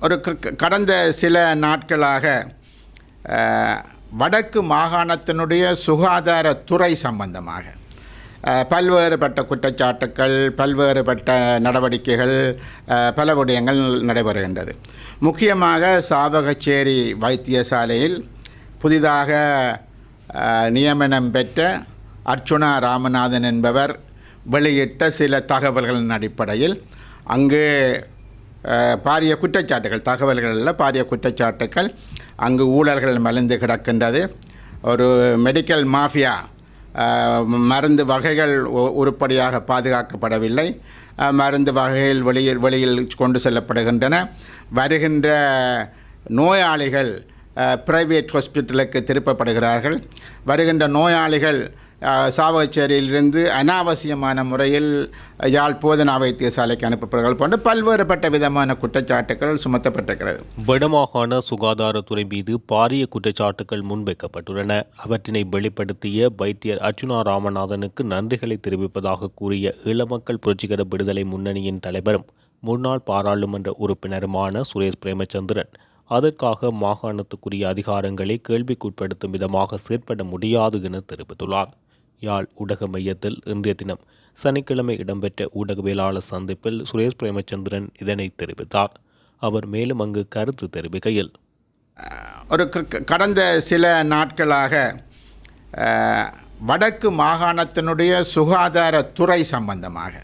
ஒரு க- கடந்த சில நாட்களாக வடக்கு மாகாணத்தினுடைய சுகாதாரத்துறை சம்பந்தமாக பல்வேறுபட்ட குற்றச்சாட்டுக்கள் பல்வேறுபட்ட நடவடிக்கைகள் பல விடயங்கள் நடைபெறுகின்றது. முக்கியமாக சாவகச்சேரி வைத்தியசாலையில் புதிதாக நியமனம் பெற்ற அர்ச்சுனா ராமநாதன் என்பவர் வெளியிட்ட சில தகவல்களின் அடிப்படையில் அங்கு பாரிய குற்றச்சாட்டுகள் தகவல்கள் பாரிய குற்றச்சாட்டுகள் அங்கு ஊழல்கள் மலிந்து கிடக்கின்றது. ஒரு மெடிக்கல் மாஃபியா மருந்து வகைகள் உ- உருப்படியாக பாதுகாக்கப்படவில்லை. மருந்து வகைகள் வெளியில் வெளியில் கொண்டு செல்லப்படுகின்றன. வருகின்ற நோயாளிகள் பிரைவேட் ஹாஸ்பிட்டலுக்கு திருப்பப்படுகிறார்கள். வருகின்ற நோயாளிகள் சாவகச்சேரியிலிருந்து அனாவசியமான முறையில் யாழ் போதனா வைத்தியசாலைக்கு அனுப்பப்படுகிறார்கள் போன்ற பல்வேறுபட்ட விதமான குற்றச்சாட்டுகள் சுமத்தப்பட்டிருக்கிறது. வடமாகாண சுகாதாரத்துறை மீது பாரிய குற்றச்சாட்டுகள் முன்வைக்கப்பட்டுள்ளன. அவற்றினை வெளிப்படுத்திய வைத்தியர் அர்ஜுனா ராமநாதனுக்கு நன்றிகளை தெரிவிப்பதாக கூறிய ஈழமக்கள் புரட்சிகர விடுதலை முன்னணியின் தலைவரும் முன்னாள் பாராளுமன்ற உறுப்பினருமான சுரேஷ் பிரேமச்சந்திரன் அதற்காக மாகாணத்துக்குரிய அதிகாரங்களை கேள்விக்குட்படுத்தும் விதமாக செயற்பட முடியாது என தெரிவித்துள்ளார். யாழ் ஊடக மையத்தில் இன்றைய தினம் சனிக்கிழமை இடம்பெற்ற ஊடகவியலாளர் சந்திப்பில் சுரேஷ் பிரேமச்சந்திரன் இதனை தெரிவித்தார். அவர் மேலும் அங்கு கருத்து தெரிவிக்கையில் ஒரு க- க- கடந்த சில நாட்களாக வடக்கு மாகாணத்தினுடைய சுகாதாரத்துறை சம்பந்தமாக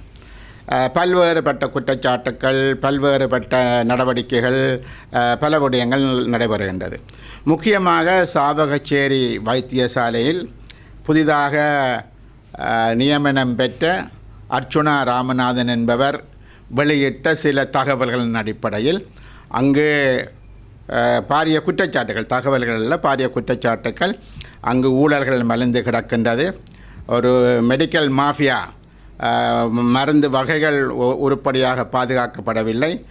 பல்வேறுபட்ட குற்றச்சாட்டுக்கள் பல்வேறுபட்ட நடவடிக்கைகள் பல விடயங்கள் நடைபெறுகின்றது. முக்கியமாக சாவகச்சேரி வைத்தியசாலையில் புதிதாக நியமனம் பெற்ற அர்ச்சுனா ராமநாதன் என்பவர் வெளியிட்ட சில தகவல்களின் அடிப்படையில் அங்கு பாரிய குற்றச்சாட்டுகள் தகவல்களில் பாரிய குற்றச்சாட்டுக்கள் அங்கு ஊழல்கள் மலிந்து கிடக்கின்றது. ஒரு மெடிக்கல் மாஃபியா மருந்து வகைகள் உ- உருப்படியாக பாதுகாக்கப்படவில்லை.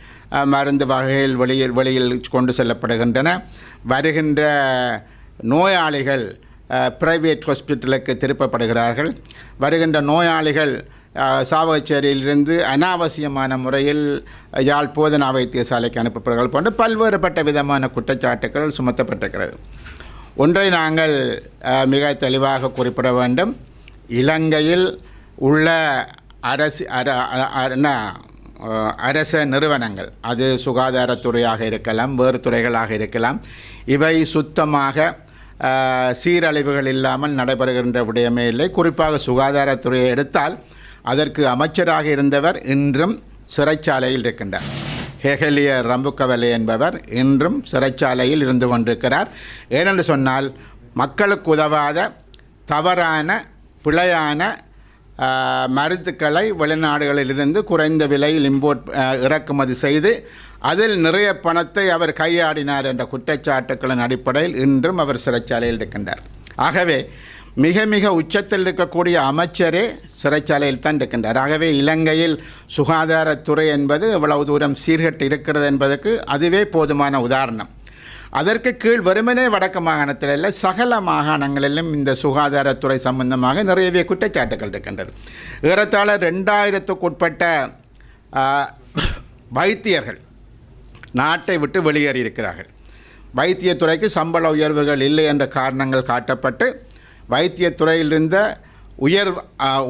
மருந்து வகைகள் வெளியில் வெளியில் கொண்டு செல்லப்படுகின்றன. வருகின்ற நோயாளிகள் பிரைவேட் ஹாஸ்பிட்டலுக்கு திருப்பப்படுகிறார்கள். வருகின்ற நோயாளிகள் சாவகச்சேரியிலிருந்து அனாவசியமான முறையில் யாழ் போதனா வைத்தியசாலைக்கு அனுப்பப்படுகிறார்கள் போன்ற பல்வேறுபட்ட விதமான குற்றச்சாட்டுகள் சுமத்தப்பட்டிருக்கிறது. ஒன்றை நாங்கள் மிக தெளிவாக குறிப்பிட வேண்டும். இலங்கையில் உள்ள அரசு அர என்ன, அரச நிறுவனங்கள் அது சுகாதாரத்துறையாக இருக்கலாம் வேறு துறைகளாக இருக்கலாம் இவை சுத்தமாக சீரழிவுகள் இல்லாமல் நடைபெறுகின்ற விடயமே இல்லை. குறிப்பாக சுகாதாரத்துறையை எடுத்தால் அதற்கு அமைச்சராக இருந்தவர் இன்றும் சிறைச்சாலையில் இருக்கின்றார். ஹெகலிய ரம்புக்கவலே என்பவர் இன்றும் சிறைச்சாலையில் இருந்து கொண்டிருக்கிறார். ஏனென்று சொன்னால் மக்களுக்கு உதவாத தவறான பிழையான மருத்துக்களை வெளிநாடுகளிலிருந்து குறைந்த விலையில் இம்போர்ட் இறக்குமதி செய்து அதில் நிறைய பணத்தை அவர் கையாடினார் என்ற குற்றச்சாட்டுக்களின் அடிப்படையில் இன்றும் அவர் சிறைச்சாலையில் இருக்கின்றார். ஆகவே மிக மிக உச்சத்தில் இருக்கக்கூடிய அமைச்சரே சிறைச்சாலையில் தான் இருக்கின்றார். ஆகவே இலங்கையில் சுகாதாரத்துறை என்பது எவ்வளவு தூரம் சீர்கட்டு இருக்கிறது என்பதற்கு அதுவே போதுமான உதாரணம். அதற்கு கீழ் வெறுமனே வடக்கு மாகாணத்தில் இல்லை சகல மாகாணங்களிலும் இந்த சுகாதாரத்துறை சம்பந்தமாக நிறையவே குற்றச்சாட்டுகள் இருக்கின்றது. ஏறத்தாழ ரெண்டாயிரத்துக்குட்பட்ட வைத்தியர்கள் நாட்டை விட்டு வெளியேறியிருக்கிறார்கள். வைத்தியத்துறைக்கு சம்பள உயர்வுகள் இல்லை என்ற காரணங்கள் காட்டப்பட்டு வைத்தியத்துறையில் இருந்த உயர்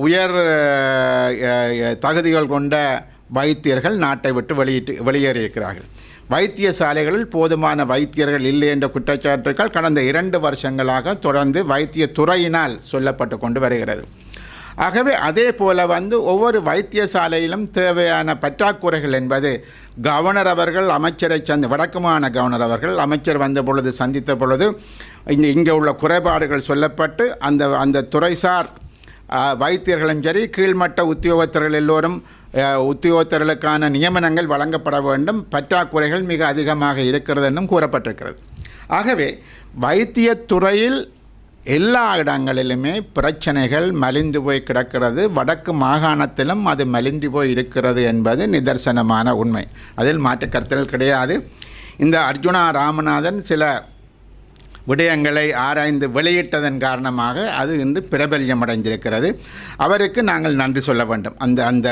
உயர் தகுதிகள் கொண்ட வைத்தியர்கள் நாட்டை விட்டு வெளியிட்டு வெளியேறியிருக்கிறார்கள். வைத்தியசாலைகளில் போதுமான வைத்தியர்கள் இல்லை என்ற குற்றச்சாட்டுகள் கடந்த இரண்டு வருஷங்களாக தொடர்ந்து வைத்தியத்துறையினால் சொல்லப்பட்டு கொண்டு வருகிறது. ஆகவே அதே போல் வந்து ஒவ்வொரு வைத்தியசாலையிலும் தேவையான பற்றாக்குறைகள் என்பது கவர்னர் அவர்கள் அமைச்சரை சந்தி வடக்குமான கவர்னர் அவர்கள் அமைச்சர் வந்த பொழுது சந்தித்த பொழுது இங்கே இங்கே உள்ள குறைபாடுகள் சொல்லப்பட்டு அந்த அந்த துறைசார் வைத்தியர்களும் சரி கீழ்மட்ட உத்தியோகத்தர்கள் எல்லோரும் உத்தியோகத்தர்களுக்கான நியமனங்கள் வழங்கப்பட வேண்டும். பற்றாக்குறைகள் மிக அதிகமாக இருக்கிறது என்றும் கூறப்பட்டிருக்கிறது. ஆகவே வைத்தியத்துறையில் எல்லா இடங்களிலுமே பிரச்சனைகள் மலிந்து போய் கிடக்கிறது. வடக்கு மாகாணத்திலும் அது மலிந்து போய் இருக்கிறது என்பது நிதர்சனமான உண்மை. அதில் மாற்று கருத்தல் கிடையாது. இந்த அர்ஜுனா ராமநாதன் சில விடயங்களை ஆராய்ந்து வெளியிட்டதன் காரணமாக அது இன்று பிரபல்யம் அடைந்திருக்கிறது அவருக்கு நாங்கள் நன்றி சொல்ல வேண்டும். அந்த அந்த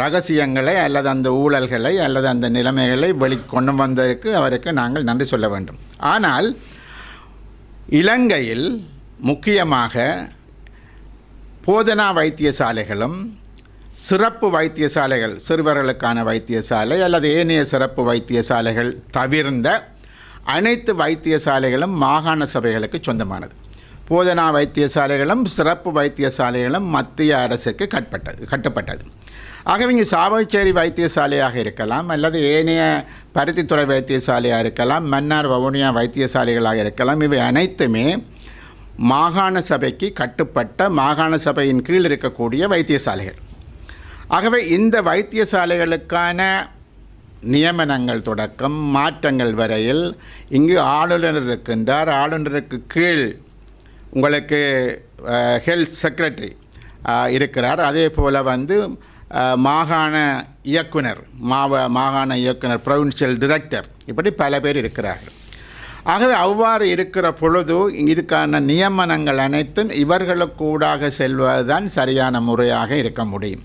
ரகசியங்களை அல்லது அந்த ஊழல்களை அல்லது அந்த நிலைமைகளை வெளி கொண்டு வந்ததற்கு அவருக்கு நாங்கள் நன்றி சொல்ல வேண்டும். ஆனால் இலங்கையில் முக்கியமாக போதனா வைத்தியசாலைகளும் சிறப்பு வைத்தியசாலைகள் சிறுவர்களுக்கான வைத்தியசாலை அல்லது ஏனைய சிறப்பு வைத்தியசாலைகள் தவிர்ந்த அனைத்து வைத்தியசாலைகளும் மாகாண சபைகளுக்கு சொந்தமானது. போதனா வைத்தியசாலைகளும் சிறப்பு வைத்தியசாலைகளும் மத்திய அரசுக்கு கட்பட்டது கட்டப்பட்டது. ஆகவே இங்கே சாவச்சேரி வைத்தியசாலையாக இருக்கலாம் அல்லது ஏனைய பருத்தித்துறை வைத்தியசாலையாக இருக்கலாம் மன்னார் வவுனியா வைத்தியசாலைகளாக இருக்கலாம் இவை அனைத்துமே மாகாண சபைக்கு கட்டுப்பட்ட மாகாண சபையின் கீழ் இருக்கக்கூடிய வைத்தியசாலைகள். ஆகவே இந்த வைத்தியசாலைகளுக்கான நியமனங்கள் தொடக்கம் மாற்றங்கள் வரையில் இங்கு ஆளுநர் இருக்கின்றார். ஆளுநருக்கு கீழ் உங்களுக்கு ஹெல்த் செக்ரட்டரி இருக்கிறார். அதே போல் வந்து மாகாண இயக்குனர் மாவ மாகாண இயக்குனர் ப்ரொவின்சியல் டிரெக்டர் இப்படி பல பேர் இருக்கிறார்கள். ஆகவே அவ்வாறு இருக்கிற பொழுது இதுக்கான நியமனங்கள் அனைத்தும் இவர்களுக்கூடாக செல்வதுதான் சரியான முறையாக இருக்க முடியும்.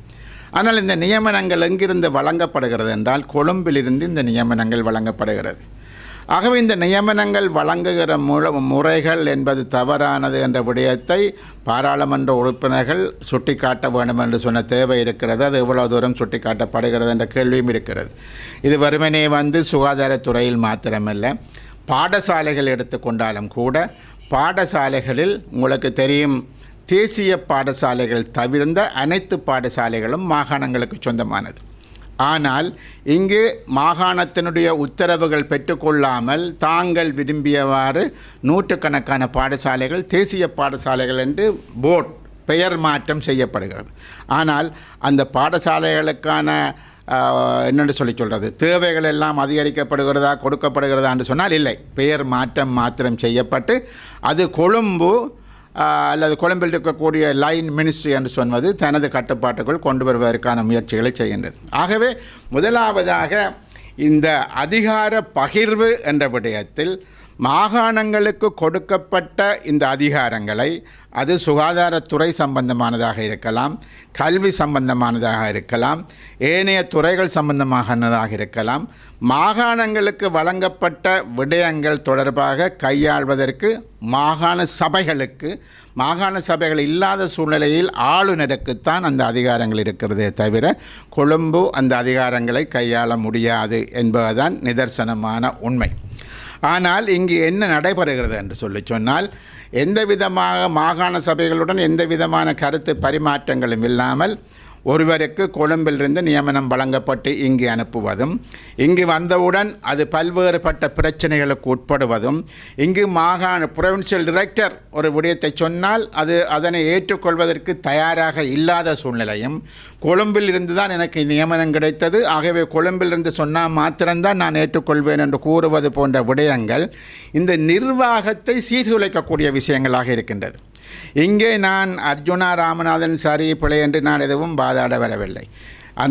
ஆனால் இந்த நியமனங்கள் எங்கிருந்து வழங்கப்படுகிறது என்றால் கொழும்பிலிருந்து இந்த நியமனங்கள் வழங்கப்படுகிறது. ஆகவே இந்த நியமனங்கள் வழங்குகிற முழ முறைகள் என்பது தவறானது என்ற விடயத்தை பாராளுமன்ற உறுப்பினர்கள் சுட்டிக்காட்ட வேண்டும் என்று சொன்ன தேவை இருக்கிறது. அது எவ்வளோ தூரம் சுட்டிக்காட்டப்படுகிறது என்ற கேள்வியும் இருக்கிறது. இது வறுமனே வந்து சுகாதாரத்துறையில் மாத்திரமல்ல. பாடசாலைகள் எடுத்துக்கொண்டாலும் கூட பாடசாலைகளில் உங்களுக்கு தெரியும் தேசிய பாடசாலைகள் தவிர்ந்த அனைத்து பாடசாலைகளும் மாகாணங்களுக்கு சொந்தமானது. ஆனால் இங்கு மாகாணத்தினுடைய உத்தரவுகள் பெற்றுக்கொள்ளாமல் தாங்கள் விரும்பியவாறு நூற்றுக்கணக்கான பாடசாலைகள் தேசிய பாடசாலைகள் என்று போர்ட் பெயர் மாற்றம் செய்யப்படுகிறது. ஆனால் அந்த பாடசாலைகளுக்கான என்னென்று சொல்லி சொல்கிறது தேவைகள் எல்லாம் அதிகரிக்கப்படுகிறதா கொடுக்கப்படுகிறதா என்று சொன்னால் இல்லை. பெயர் மாற்றம் மாத்திரம் செய்யப்பட்டு அது கொழும்பு அல்லது கொழும்பில் இருக்கக்கூடிய லைன் மினிஸ்ட்ரி என்று சொன்னது தனது கட்டுப்பாட்டுக்குள் கொண்டு வருவதற்கான முயற்சிகளை செய்கின்றது. ஆகவே முதலாவதாக இந்த அதிகார பகிர்வு என்ற விடயத்தில் மாகாணங்களுக்கு கொடுக்கப்பட்ட இந்த அதிகாரங்களை அது சுகாதாரத்துறை சம்பந்தமானதாக இருக்கலாம் கல்வி சம்பந்தமானதாக இருக்கலாம் ஏனைய துறைகள் சம்பந்தமானதாக இருக்கலாம். மாகாணங்களுக்கு வழங்கப்பட்ட விடயங்கள் தொடர்பாக கையாள்வதற்கு மாகாண சபைகளுக்கு மாகாண சபைகள் இல்லாத சூழ்நிலையில் ஆளுநருக்குத்தான் அந்த அதிகாரங்கள் இருக்கிறதே தவிர கொழும்பு அந்த அதிகாரங்களை கையாள முடியாது என்பதுதான் நிதர்சனமான உண்மை. ஆனால் இங்கு என்ன நடைபெறுகிறது என்று சொல்லி சொன்னால் எந்த விதமாக மாகாண சபைகளுடன் எந்த விதமான கருத்து பரிமாற்றங்களும் இல்லாமல் ஒருவருக்கு கொழும்பிலிருந்து நியமனம் வழங்கப்பட்டு இங்கு அனுப்புவதும் இங்கு வந்தவுடன் அது பல்வேறுபட்ட பிரச்சனைகளுக்கு உட்படுவதும் இங்கு மாகாண புரொவின்சியல் டிரெக்டர் ஒரு விடயத்தை சொன்னால் அது அதனை ஏற்றுக்கொள்வதற்கு தயாராக இல்லாத சூழ்நிலையும் கொழும்பில் இருந்து தான் எனக்கு நியமனம் கிடைத்தது. ஆகவே கொழும்பிலிருந்து சொன்னால் மாத்திரம்தான் நான் ஏற்றுக்கொள்வேன் என்று கூறுவது போன்ற விடயங்கள் இந்த நிர்வாகத்தை சீர்குலைக்கக்கூடிய விஷயங்களாக இருக்கின்றது. இங்கே நான் அர்ஜுனா ராமநாதன் சரி பிழை என்று நான் எதுவும் வாதாட வரவில்லை.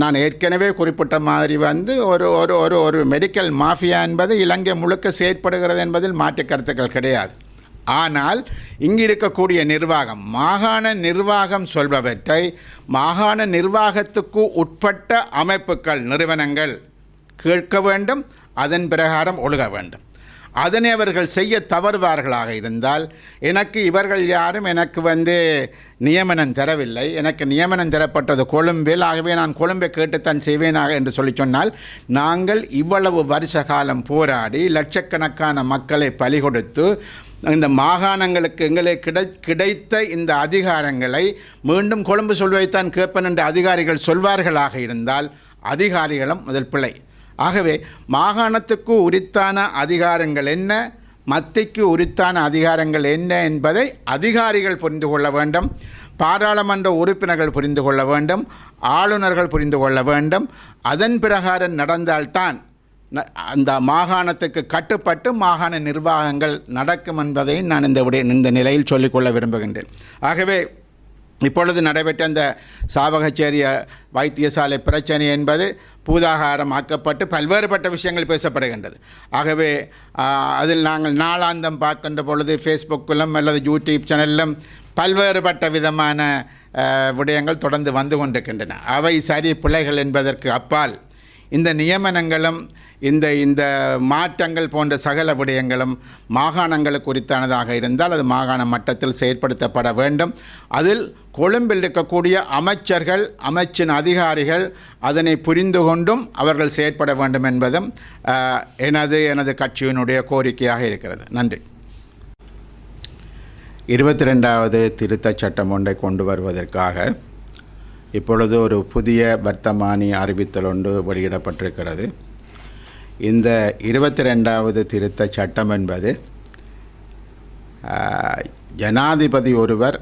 நான் ஏற்கனவே குறிப்பிட்ட மாதிரி வந்து ஒரு ஒரு ஒரு ஒரு மெடிக்கல் மாஃபியா என்பது இலங்கை முழுக்க செயற்படுகிறது என்பதில் மாற்று கருத்துக்கள் கிடையாது. ஆனால் இங்கு இருக்கக்கூடிய நிர்வாகம் மாகாண நிர்வாகம் சொல்பவற்றை மாகாண நிர்வாகத்துக்கு உட்பட்ட அமைப்புகள் நிறுவனங்கள் கேட்க வேண்டும் அதன் பிரகாரம் ஒழுக வேண்டும். அதனை அவர்கள் செய்ய தவறுவார்களாக இருந்தால் எனக்கு இவர்கள் யாரும் எனக்கு வந்து நியமனம் தரவில்லை. எனக்கு நியமனம் தரப்பட்டது கொழும்பில். ஆகவே நான் கொழும்பை கேட்டுத்தான் செய்வேனாக என்று சொல்லி சொன்னால் நாங்கள் இவ்வளவு வருஷ காலம் போராடி லட்சக்கணக்கான மக்களை பலி கொடுத்து இந்த மாகாணங்களுக்கு எங்களை கிடை கிடைத்த இந்த அதிகாரங்களை மீண்டும் கொழும்பு சொல்வதைத்தான் கேட்பேன் என்று அதிகாரிகள் சொல்வார்களாக இருந்தால் அதிகாரிகளும் முதல் பிழை ஆகவே மாகாணத்துக்கு உரித்தான அதிகாரங்கள் என்ன? மத்திக்கு உரித்தான அதிகாரங்கள் என்ன என்பதை அதிகாரிகள் புரிந்து கொள்ள வேண்டும். பாராளுமன்ற உறுப்பினர்கள் புரிந்து கொள்ள வேண்டும். ஆளுநர்கள் புரிந்து கொள்ள வேண்டும். அதன் பிரகாரம் நடந்தால்தான் அந்த மாகாணத்துக்கு கட்டுப்பட்டு மாகாண நிர்வாகங்கள் நடக்கும் என்பதை நான் இந்த விட இந்த நிலையில் சொல்லிக்கொள்ள விரும்புகின்றேன். ஆகவே இப்பொழுது நடைபெற்ற அந்த சாவகச்சேரிய வைத்தியசாலை பிரச்சனை என்பது பூதாகாரம் ஆக்கப்பட்டு பல்வேறுபட்ட விஷயங்கள் பேசப்படுகின்றது. ஆகவே அதில் நாங்கள் நாளாந்தம் பார்க்கின்ற பொழுது ஃபேஸ்புக்கிலும் அல்லது யூடியூப் சேனலிலும் பல்வேறுபட்ட விதமான விடயங்கள் தொடர்ந்து வந்து கொண்டிருக்கின்றன. அவை சரி பிள்ளைகள் என்பதற்கு அப்பால் இந்த நியமனங்களும் இந்த இந்த மாற்றங்கள் போன்ற சகல விடயங்களும் மாகாணங்களுக்கு குறித்தானதாக இருந்தால் அது மாகாண மட்டத்தில் செயற்படுத்தப்பட வேண்டும். அதில் கொழும்பில் இருக்கக்கூடிய அமைச்சர்கள் அமைச்சின் அதிகாரிகள் அதனை புரிந்து கொண்டும் அவர்கள் செயற்பட வேண்டும் என்பதும் எனது எனது கட்சியினுடைய கோரிக்கையாக இருக்கிறது. நன்றி. இருபத்தி ரெண்டாவது திருத்தச் சட்டம் ஒன்றை கொண்டு வருவதற்காக இப்பொழுது ஒரு புதிய வர்த்தமானி அறிவித்தல் ஒன்று வெளியிடப்பட்டிருக்கிறது. இந்த இருபத்தி ரெண்டாவது திருத்தச் சட்டம் என்பது ஜனாதிபதி ஒருவர்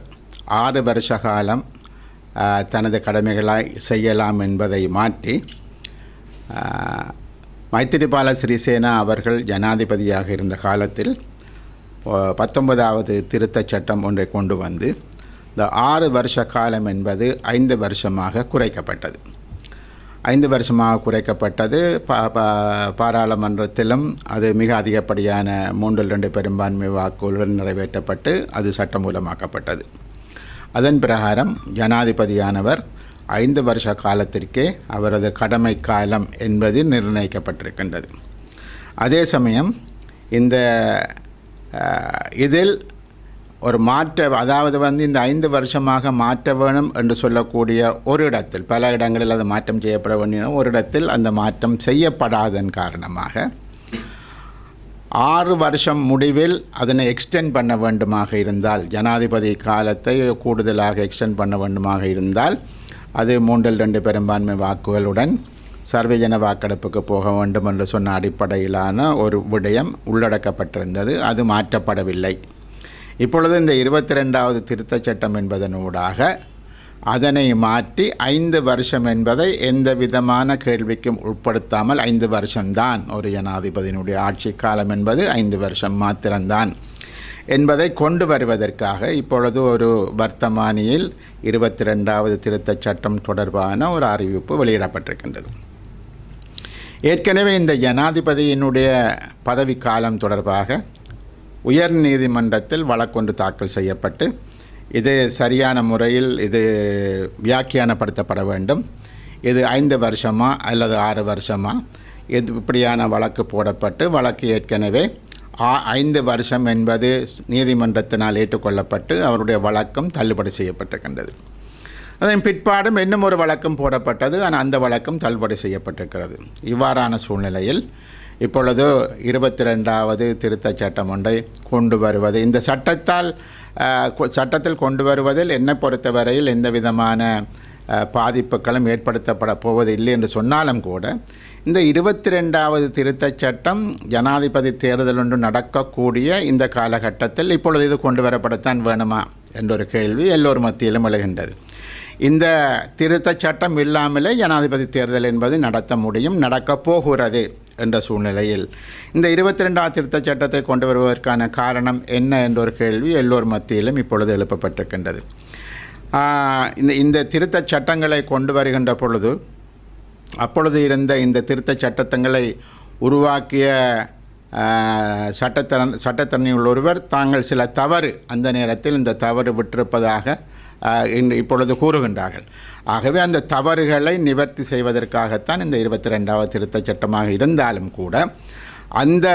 ஆறு வருஷ காலம் தனது கடமைகளை செய்யலாம் என்பதை மாற்றி மைத்திரிபால சிறிசேனா அவர்கள் ஜனாதிபதியாக இருந்த காலத்தில் பத்தொன்பதாவது திருத்தச் சட்டம் ஒன்றை கொண்டு வந்து இந்த ஆறு வருஷ காலம் என்பது ஐந்து வருஷமாக குறைக்கப்பட்டது. ஐந்து வருஷமாக குறைக்கப்பட்டது. பா பா- பாராளுமன்றத்திலும் அது மிக அதிகப்படியான மூன்றில் ரெண்டு பெரும்பான்மை வாக்குகளுடன் நிறைவேற்றப்பட்டு அது சட்டமூலமாக்கப்பட்டது. அதன் பிரகாரம் ஜனாதிபதியானவர் ஐந்து வருஷ காலத்திற்கே அவரது கடமை காலம் என்பது நிர்ணயிக்கப்பட்டிருக்கின்றது. அதே சமயம் இந்த இதில் ஒரு மாற்ற அதாவது வந்து இந்த ஐந்து வருஷமாக மாற்ற வேணும் என்று சொல்லக்கூடிய ஒரு இடத்தில் பல இடங்களில் அது மாற்றம் செய்யப்பட வேண்டிய ஒரு இடத்தில் அந்த மாற்றம் செய்யப்படாதன் காரணமாக ஆறு வருஷம் முடிவில் அதனை எக்ஸ்டெண்ட் பண்ண வேண்டுமாக இருந்தால் ஜனாதிபதி காலத்தை கூடுதலாக எக்ஸ்டெண்ட் பண்ண வேண்டுமாக இருந்தால் அது மூன்றில் ரெண்டு பெரும்பான்மை வாக்குகளுடன் சர்வஜன வாக்கெடுப்புக்கு போக வேண்டும் என்று சொன்ன அடிப்படையிலான ஒரு விடயம் உள்ளடக்கப்பட்டிருந்தது. அது மாற்றப்படவில்லை. இப்பொழுது இந்த இருபத்தி ரெண்டாவது திருத்தச் சட்டம் என்பதனூடாக அதனை மாற்றி ஐந்து வருஷம் என்பதை எந்த விதமான கேள்விக்கும் உட்படுத்தாமல் ஐந்து வருஷம்தான் ஒரு ஜனாதிபதியினுடைய ஆட்சி காலம் என்பது ஐந்து வருஷம் மாத்திரம்தான் என்பதை கொண்டு வருவதற்காக இப்பொழுது ஒரு வர்த்தமானியில் இருபத்தி ரெண்டாவது திருத்தச் சட்டம் தொடர்பான ஒரு அறிவிப்பு வெளியிடப்பட்டிருக்கின்றது. ஏற்கனவே இந்த ஜனாதிபதியினுடைய பதவி காலம் தொடர்பாக உயர் நீதிமன்றத்தில் வழக்கொன்று தாக்கல் செய்யப்பட்டு இது சரியான முறையில் இது வியாக்கியானப்படுத்தப்பட வேண்டும். இது ஐந்து வருஷமா அல்லது ஆறு வருஷமா? இது இப்படியான வழக்கு போடப்பட்டு வழக்கு ஏற்கனவே ஆ- ஐந்து வருஷம் என்பது நீதிமன்றத்தினால் ஏற்றுக்கொள்ளப்பட்டு அவருடைய வழக்கம் தள்ளுபடி செய்யப்பட்டிருக்கின்றது. அதன் பிற்பாடும் இன்னும் ஒரு வழக்கம் போடப்பட்டது ஆனால் அந்த வழக்கம் தள்ளுபடி செய்யப்பட்டிருக்கிறது. இவ்வாறான சூழ்நிலையில் இப்பொழுது இருபத்தி ரெண்டாவது திருத்தச் சட்டம் ஒன்றை கொண்டு வருவது. இந்த சட்டத்தால் கொ- சட்டத்தில் கொண்டு வருவதில் என்னை பொறுத்தவரையில் எந்த விதமான பாதிப்புகளும் ஏற்படுத்தப்பட போவதில்லை என்று சொன்னாலும் கூட இந்த இருபத்தி ரெண்டாவது திருத்தச் சட்டம் ஜனாதிபதி தேர்தல் ஒன்று நடக்கக்கூடிய இந்த காலகட்டத்தில் இப்பொழுது இது கொண்டு வரப்படத்தான் வேணுமா என்ற ஒரு கேள்வி எல்லோர் மத்தியிலும் எழுகின்றது. இந்த திருத்தச் சட்டம் இல்லாமலே ஜனாதிபதி தேர்தல் என்பது நடத்த முடியும் நடக்கப் போகிறது. என்ற சூழ்நிலையில் இந்த இருபத்தி ரெண்டாவது திருத்தச் சட்டத்தை கொண்டு வருவதற்கான காரணம் என்ன என்ற ஒரு கேள்வி எல்லோர் மத்தியிலும் இப்பொழுது எழுப்பப்பட்டிருக்கின்றது. இந்த இந்த திருத்தச் சட்டங்களை கொண்டு வருகின்ற பொழுது அப்பொழுது இருந்த இந்த திருத்தச் சட்டத்தங்களை உருவாக்கிய ஆஹ், சட்டத்தரண் ஒருவர் தாங்கள் சில தவறு அந்த நேரத்தில் இந்த தவறு விட்டிருப்பதாக இப்பொழுது கூறுகின்றார்கள். ஆகவே அந்த தவறுகளை நிவர்த்தி செய்வதற்காகத்தான் இந்த இருபத்தி ரெண்டாவது திருத்த சட்டமாக இருந்தாலும் கூட அந்த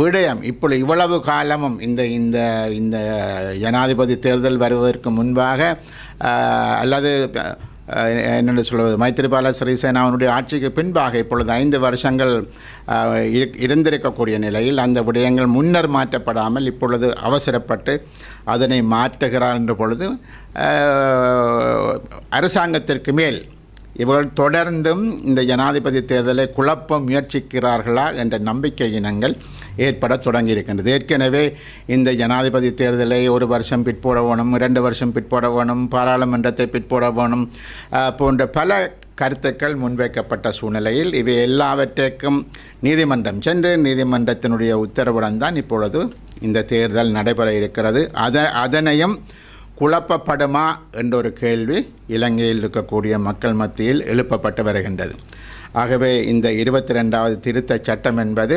விடயம் இப்பொழுது இவ்வளவு காலமும் இந்த இந்த இந்த ஜனாதிபதி தேர்தல் வருவதற்கு முன்பாக அல்லது என்னென்னு சொல்வது மைத்திரிபால சிறிசேனாவினுடைய ஆட்சிக்கு பின்பாக இப்பொழுது ஐந்து வருஷங்கள் இருந்திருக்கக்கூடிய நிலையில் அந்த விடயங்கள் முன்னர் மாற்றப்படாமல் இப்பொழுது அவசரப்பட்டு அதனை மாற்றுகிறார் என்ற பொழுது அரசாங்கத்திற்கு மேல் இவர்கள் தொடர்ந்தும் இந்த ஜனாதிபதி தேர்தலை குழப்ப முயற்சிக்கிறார்களா என்ற நம்பிக்கை இனங்கள் ஏற்பட தொடங்கியிருக்கின்றது. ஏற்கனவே இந்த ஜனாதிபதி தேர்தலை ஒரு வருஷம் பிற்போட வேணும் இரண்டு வருஷம் பிற்போட வேணும் பாராளுமன்றத்தை பிற்போட வேணும் போன்ற பல கருத்துக்கள் முன்வைக்கப்பட்ட சூழ்நிலையில் இவை எல்லாவற்றிற்கும் நீதிமன்றம் சென்று நீதிமன்றத்தினுடைய உத்தரவுடன் தான் இப்பொழுது இந்த தேர்தல் நடைபெற இருக்கிறது. அத அதனையும் குழப்பப்படுமா என்ற ஒரு கேள்வி இலங்கையில் இருக்கக்கூடிய மக்கள் மத்தியில் எழுப்பப்பட்டு வருகின்றது. ஆகவே இந்த இருபத்தி ரெண்டாவது திருத்தச் சட்டம் என்பது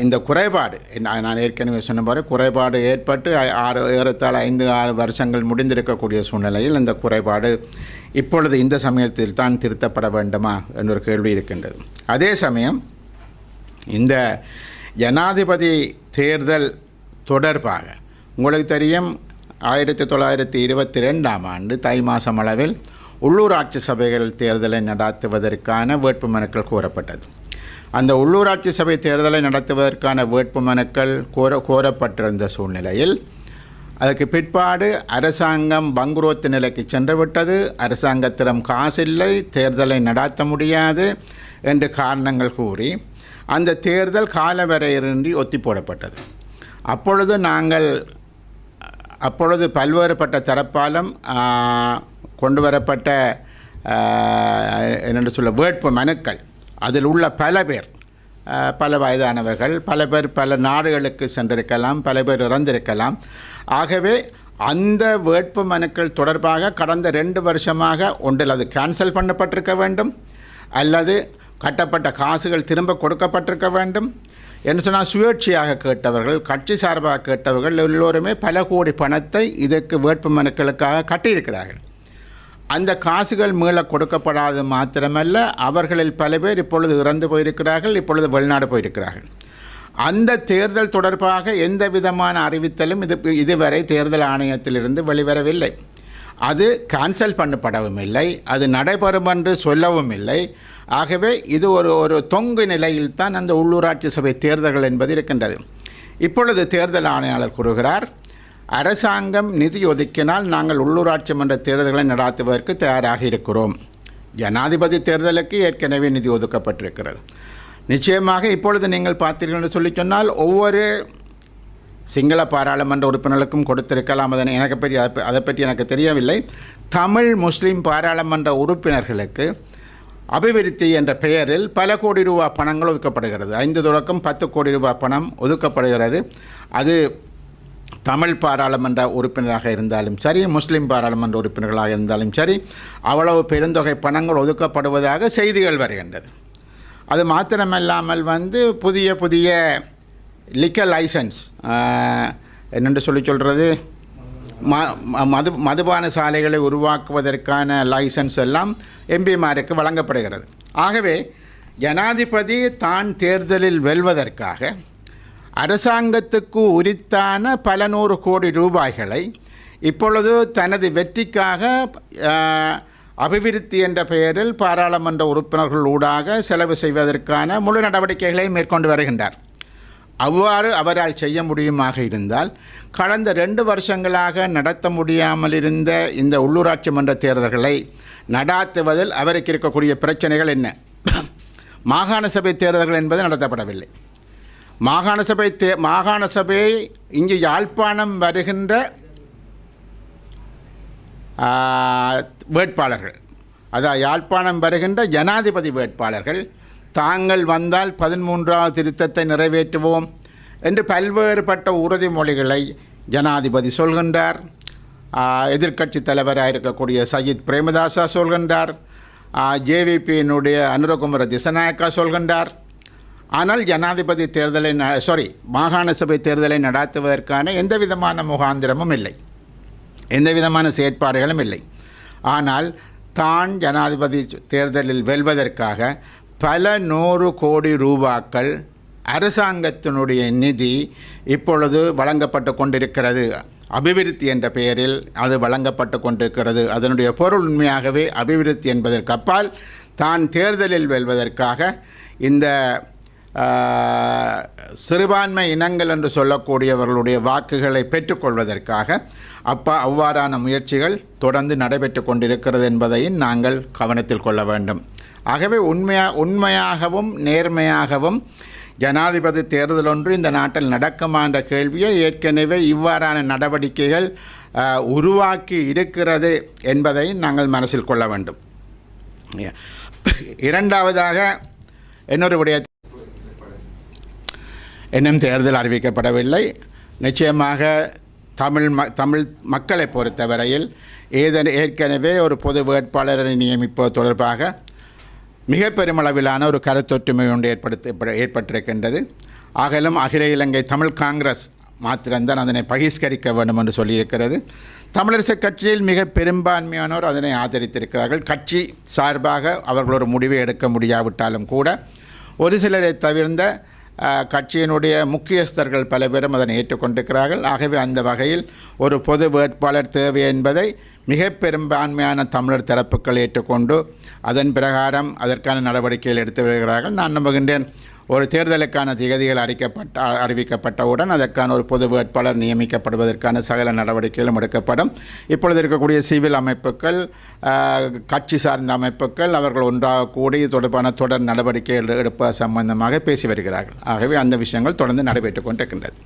இந்த குறைபாடு நான் ஏற்கனவே சொன்ன போல குறைபாடு ஏற்பட்டு ஆறு ஏறத்தாழ ஐந்து ஆறு வருஷங்கள் முடிந்திருக்கக்கூடிய சூழ்நிலையில் இந்த குறைபாடு இப்பொழுது இந்த சமயத்தில் தான் திருத்தப்பட வேண்டுமா என்ற கேள்வி இருக்கின்றது. அதே சமயம் இந்த ஜனாதிபதி தேர்தல் தொடர்பாக உங்களுக்கு தெரியும் ஆயிரத்தி தொள்ளாயிரத்தி இருபத்தி ரெண்டாம் ஆண்டு தை மாதம் அளவில் உள்ளூராட்சி சபைகள் தேர்தலை நடத்துவதற்கான வேட்புமனுக்கள் கோரப்பட்டது. அந்த உள்ளூராட்சி சபை தேர்தலை நடத்துவதற்கான வேட்பு மனுக்கள் கோர கோரப்பட்டிருந்த சூழ்நிலையில் அதுக்கு பிற்பாடு அரசாங்கம் பங்குரோத்து நிலைக்கு சென்றுவிட்டது. அரசாங்கத்திடம் காசில்லை தேர்தலை நடாத்த முடியாது என்று காரணங்கள் கூறி அந்த தேர்தல் காலவரையின்றி ஒத்தி போடப்பட்டது அப்பொழுது நாங்கள் அப்பொழுது பல்வேறுபட்ட தரப்பாலும் கொண்டு வரப்பட்ட என்னென்று சொல்ல வேட்பு மனுக்கள். அதில் உள்ள பல பேர் பல வயதானவர்கள் பல பேர் பல நாடுகளுக்கு சென்றிருக்கலாம் பல பேர் இறந்திருக்கலாம். ஆகவே அந்த வேட்பு மனுக்கள் தொடர்பாக கடந்த ரெண்டு வருஷமாக ஒன்றில் அது கேன்சல் பண்ணப்பட்டிருக்க வேண்டும். அல்லது கட்டப்பட்ட காசுகள் திரும்ப கொடுக்கப்பட்டிருக்க வேண்டும். என்று சொன்னால் சுயேட்சையாக கேட்டவர்கள் கட்சி சார்பாக கேட்டவர்கள் எல்லோருமே பல கோடி பணத்தை இதற்கு வேட்பு மனுக்களுக்காக கட்டியிருக்கிறார்கள். அந்த காசுகள் மீள கொடுக்கப்படாது மாத்திரமல்ல அவர்களில் பல பேர் இப்பொழுது இறந்து போயிருக்கிறார்கள் இப்பொழுது வெளிநாடு போயிருக்கிறார்கள். அந்த தேர்தல் தொடர்பாக எந்த விதமான அறிவித்தலும் இது இதுவரை தேர்தல் ஆணையத்திலிருந்து வெளிவரவில்லை. அது கேன்சல் பண்ணப்படவும் இல்லை அது நடைபெறும் என்று சொல்லவும் இல்லை. ஆகவே இது ஒரு ஒரு தொங்கு நிலையில் தான் அந்த உள்ளூராட்சி சபை தேர்தல்கள் என்பது இருக்கின்றது. இப்பொழுது தேர்தல் ஆணையாளர் கூறுகிறார் அரசாங்கம் நிதி ஒதுக்கினால் நாங்கள் உள்ளூராட்சி மன்ற தேர்தல்களை நடாத்துவதற்கு தயாராக இருக்கிறோம். ஜனாதிபதி தேர்தலுக்கு ஏற்கனவே நிதி ஒதுக்கப்பட்டிருக்கிறது. நிச்சயமாக இப்பொழுது நீங்கள் பார்த்தீர்கள் என்று சொல்லி சொன்னால் ஒவ்வொரு சிங்கள பாராளுமன்ற உறுப்பினர்களுக்கும் கொடுத்திருக்கலாம். அதனை எனக்கு பற்றி அதை அதை பற்றி எனக்கு தெரியவில்லை. தமிழ் முஸ்லீம் பாராளுமன்ற உறுப்பினர்களுக்கு அபிவிருத்தி என்ற பெயரில் பல கோடி ரூபாய் பணங்கள் ஒதுக்கப்படுகிறது. ஐந்து தொடக்கம் பத்து கோடி ரூபாய் பணம் ஒதுக்கப்படுகிறது. அது தமிழ் பாராளுமன்ற உறுப்பினராக இருந்தாலும் சரி முஸ்லீம் பாராளுமன்ற உறுப்பினர்களாக இருந்தாலும் சரி அவ்வளவு பெருந்தொகை பணங்கள் ஒதுக்கப்படுவதாக செய்திகள் வருகின்றது. அது மாத்திரமல்லாமல் வந்து புதிய புதிய லிக்கர் லைசன்ஸ் என்னென்று சொல்லி சொல்கிறது ம ம- மது மதுபான சாலைகளை உருவாக்குவதற்கான லைசன்ஸ் எல்லாம் எம்பிமாருக்கு வழங்கப்படுகிறது. ஆகவே ஜனாதிபதி தான் தேர்தலில் வெல்வதற்காக அரசாங்கத்துக்கு உரித்தான பல நூறு கோடி ரூபாய்களை இப்பொழுது தனது வெற்றிக்காக அபிவிருத்தி என்ற பெயரில் பாராளுமன்ற உறுப்பினர்கள் ஊடாக செலவு செய்வதற்கான முழு நடவடிக்கைகளை மேற்கொண்டு வருகின்றார். அவ்வாறு அவரால் செய்ய முடியுமாக இருந்தால் கடந்த ரெண்டு வருஷங்களாக நடத்த முடியாமல் இருந்த இந்த உள்ளூராட்சி மன்ற தேர்தல்களை நடாத்துவதில் அவருக்கு இருக்கக்கூடிய பிரச்சனைகள் என்ன? மாகாண சபை தேர்தல்கள் என்பது நடத்தப்படவில்லை. மாகாண சபை தே மாகாண சபை இங்கு யாழ்ப்பாணம் வருகின்ற வேட்பாளர்கள் அதாவது யாழ்ப்பாணம் வருகின்ற ஜனாதிபதி வேட்பாளர்கள் தாங்கள் வந்தால் பதிமூன்றாவது திருத்தத்தை நிறைவேற்றுவோம் என்று பல்வேறுபட்ட உறுதிமொழிகளை ஜனாதிபதி சொல்கின்றார். எதிர்க்கட்சி தலைவராக இருக்கக்கூடிய சஜித் பிரேமதாசா சொல்கின்றார். ஜேவிபியினுடைய அனுரகுமர திசநாயக்கா சொல்கின்றார். ஆனால் ஜனாதிபதி தேர்தலை சாரி மாகாண சபை தேர்தலை நடாத்துவதற்கான எந்த விதமான முகாந்திரமும் இல்லை. எந்த விதமான செயற்பாடுகளும் இல்லை. ஆனால் தான் ஜனாதிபதி தேர்தலில் வெல்வதற்காக பல நூறு கோடி ரூபாக்கள் அரசாங்கத்தினுடைய நிதி இப்பொழுது வழங்கப்பட்டு கொண்டிருக்கிறது. அபிவிருத்தி என்ற பெயரில் அது வழங்கப்பட்டு கொண்டிருக்கிறது. அதனுடைய பொருள் உண்மையாகவே அபிவிருத்தி என்பதற்கு அப்பால் தான் தேர்தலில் வெல்வதற்காக இந்த சிறுபான்மை இனங்கள் என்று சொல்லக்கூடியவர்களுடைய வாக்குகளை பெற்றுக்கொள்வதற்காக அப்பா அவ்வாறான முயற்சிகள் தொடர்ந்து நடைபெற்று கொண்டிருக்கிறது என்பதையும் நாங்கள் கவனத்தில் கொள்ள வேண்டும். ஆகவே உண்மையா உண்மையாகவும் நேர்மையாகவும் ஜனாதிபதி தேர்தல் ஒன்று இந்த நாட்டில் நடக்குமா என்ற கேள்வியை ஏற்கனவே இவ்வாறான நடவடிக்கைகள் உருவாக்கி இருக்கிறது என்பதை நாங்கள் மனசில் கொள்ள வேண்டும். இரண்டாவதாக இன்னொரு விடய இன்னும் தேர்தல் அறிவிக்கப்படவில்லை. நிச்சயமாக தமிழ் ம தமிழ் மக்களை பொறுத்தவரையில் ஏதன் ஏற்கனவே ஒரு பொது வேட்பாளரை நியமிப்பது தொடர்பாக மிக பெருமளவிலான ஒரு கருத்தொற்றுமை ஒன்று ஏற்படுத்த ஏற்பட்டிருக்கின்றது. ஆகலும் அகில இலங்கை தமிழ் காங்கிரஸ் மாத்திரம்தான் அதனை பகிஷ்கரிக்க வேண்டும் என்று சொல்லியிருக்கிறது. தமிழரசு கட்சியில் மிக பெரும்பான்மையானோர் அதனை ஆதரித்திருக்கிறார்கள். கட்சி சார்பாக அவர்கள் ஒரு முடிவை எடுக்க முடியாவிட்டாலும் கூட ஒரு சிலரை தவிர்ந்த கட்சியினுடைய முக்கியஸ்தர்கள் பல பேரும் அதனை ஏற்றுக்கொண்டிருக்கிறார்கள். ஆகவே அந்த வகையில் ஒரு பொது வேட்பாளர் தேவை என்பதை மிக பெரும்பான்மையான தமிழர் தரப்புகள் ஏற்றுக்கொண்டு அதன் பிரகாரம் அதற்கான நடவடிக்கைகள் எடுத்து வருகிறார்கள். நான் நம்புகின்றேன் ஒரு தேர்தலுக்கான திகதிகள் அறிக்கப்பட்ட அறிவிக்கப்பட்டவுடன் அதற்கான ஒரு பொது வேட்பாளர் நியமிக்கப்படுவதற்கான சகல நடவடிக்கைகளும் எடுக்கப்படும். இப்பொழுது இருக்கக்கூடிய சிவில் அமைப்புகள் கட்சி சார்ந்த அமைப்புகள் அவர்கள் ஒன்றாக கூடி தொடர்பான தொடர் நடவடிக்கைகள் எடுப்பது சம்பந்தமாக பேசி வருகிறார்கள். ஆகவே அந்த விஷயங்கள் தொடர்ந்து நடைபெற்றுக் கொண்டிருக்கின்றது.